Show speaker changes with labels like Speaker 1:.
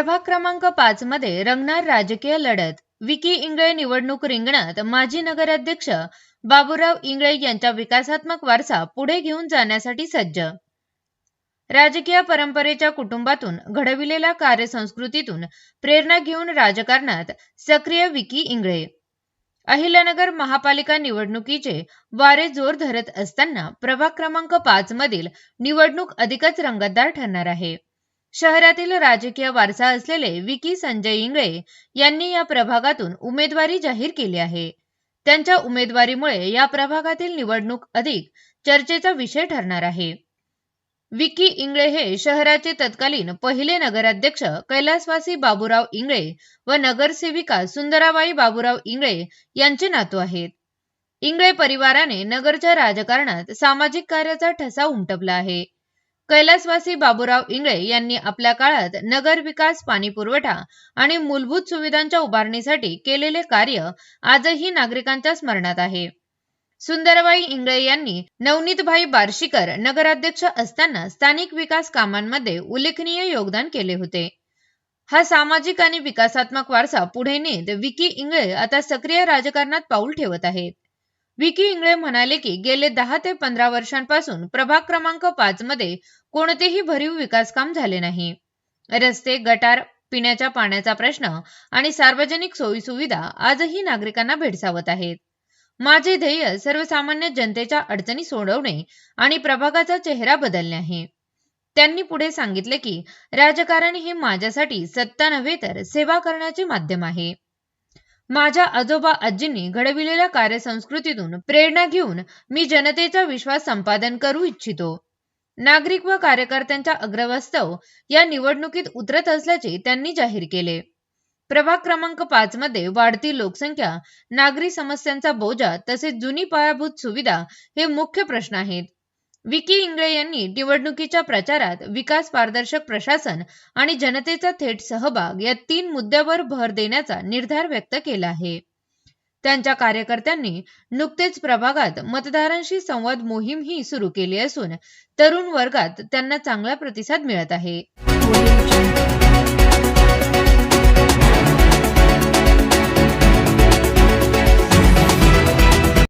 Speaker 1: प्रभाग क्रमांक पाच मध्ये रंगणार राजकीय लढत. विकी इंगळे निवडणूक रिंगणात माजी नगराध्यक्ष बाबूराव इंगळे यांचा विकासात्मक वारसा पुढे घेऊन जाण्यासाठी सज्ज. राजकीय परंपरेच्या कुटुंबातून घडविलेल्या कार्यसंस्कृतीतून प्रेरणा घेऊन राजकारणात सक्रिय विकी इंगळे. अहिल्यानगर महापालिका निवडणुकीचे वारे जोर धरत असताना प्रभाग क्रमांक पाच मधील निवडणूक अधिकच रंगतदार ठरणार आहे. शहरातील राजकीय वारसा असलेले विकी संजय इंगळे यांनी या प्रभागातून उमेदवारी जाहीर केली आहे. त्यांच्या उमेदवारीमुळे या प्रभागातील निवडणूक अधिक चर्चेचा विषय ठरणार आहे. विकी इंगळे हे शहराचे तत्कालीन पहिले नगराध्यक्ष कैलासवासी बाबूराव इंगळे व नगरसेविका सुंदराबाई बाबूराव इंगळे यांचे नातू आहेत. इंगळे परिवाराने नगरच्या राजकारणात सामाजिक कार्याचा ठसा उमटवला आहे. कैलासवासी बाबूराव इंगळे यांनी आपल्या काळात नगर विकास पाणी पुरवठा आणि मूलभूत सुविधांच्या उभारणीसाठी केलेले कार्य आजही नागरिकांच्या स्मरणात आहे. सुंदरबाई इंगळे यांनी नवनीतभाई बार्शीकर नगराध्यक्ष असताना स्थानिक विकास कामांमध्ये उल्लेखनीय योगदान केले होते. हा सामाजिक आणि विकासात्मक वारसा पुढे नेत विकी इंगळे आता सक्रिय राजकारणात पाऊल ठेवत आहेत. विकी इंगळे म्हणाले की गेले दहा ते पंधरा वर्षांपासून प्रभाग क्रमांक पाच मध्ये कोणतेही भरीव विकास काम झाले नाही. रस्ते गटार पिण्याच्या पाण्याचा प्रश्न आणि सार्वजनिक सोयीसुविधा आजही नागरिकांना भेडसावत आहेत. माझे ध्येय सर्वसामान्य जनतेच्या अडचणी सोडवणे आणि प्रभागाचा चेहरा बदलणे आहे. त्यांनी पुढे सांगितले की राजकारण हे माझ्यासाठी सत्ता नव्हे तर सेवा करण्याचे माध्यम आहे. माझ्या आजोबा आजींनी घडविलेल्या कार्यसंस्कृतीतून प्रेरणा घेऊन मी जनतेचा विश्वास संपादन करू इच्छितो. नागरिक व कार्यकर्त्यांच्या अग्रवास्तव या निवडणुकीत उतरत असल्याचे त्यांनी जाहीर केले. प्रभाग क्रमांक पाच मध्ये वाढती लोकसंख्या नागरी समस्यांचा बोजा तसेच जुनी पायाभूत सुविधा हे मुख्य प्रश्न आहेत. विकी इंगळे यांनी निवडणुकीच्या प्रचारात विकास पारदर्शक प्रशासन आणि जनतेचा थेट सहभाग या तीन मुद्द्यावर भर देण्याचा निर्धार व्यक्त केला आहे. त्यांच्या कार्यकर्त्यांनी नुकतेच प्रभागात मतदारांशी संवाद मोहीम ही सुरू केली असून तरुण वर्गात त्यांना चांगला प्रतिसाद मिळत आहे.